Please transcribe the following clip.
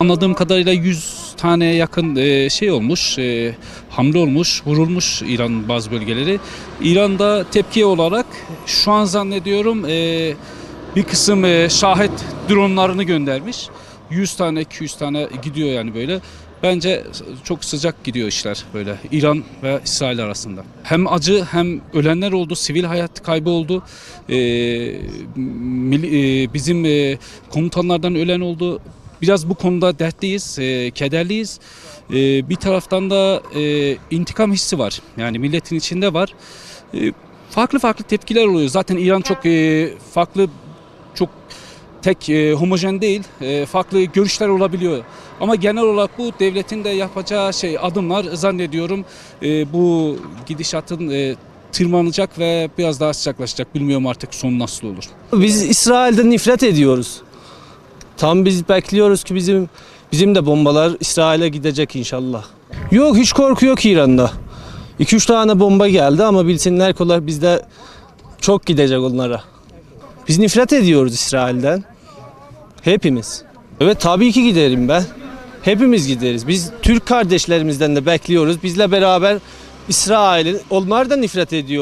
Anladığım kadarıyla 100 tane yakın e, şey olmuş, e, hamle olmuş, vurulmuş İran bazı bölgeleri. İran'da tepki olarak şu an zannediyorum e, bir kısım şahit dronlarını göndermiş. 100 tane 200 tane gidiyor yani böyle. Bence çok sıcak gidiyor işler böyle İran ve İsrail arasında. Hem acı hem ölenler oldu, sivil hayat kaybı oldu. E, mil- e, bizim e, komutanlardan ölen oldu. Biraz bu konuda dertliyiz, e, kederliyiz. E, bir taraftan da e, intikam hissi var. Yani milletin içinde var. E, farklı farklı tepkiler oluyor. Zaten İran çok e, farklı, çok tek e, homojen değil. E, farklı görüşler olabiliyor. Ama genel olarak bu devletin de yapacağı şey adımlar zannediyorum e, bu gidişatın e, tırmanacak ve biraz daha sıcaklaşacak. Bilmiyorum artık son nasıl olur. Biz İsrail'den nefret ediyoruz. Tam biz bekliyoruz ki bizim bizim de bombalar İsrail'e gidecek inşallah. Yok hiç korku yok İran'da. 2-3 tane bomba geldi ama bilsinler kolay bizde çok gidecek onlara. Biz nefret ediyoruz İsrail'den. Hepimiz. Evet tabii ki giderim ben. Hepimiz gideriz. Biz Türk kardeşlerimizden de bekliyoruz. Bizle beraber İsrail'in onlar da nefret ediyor.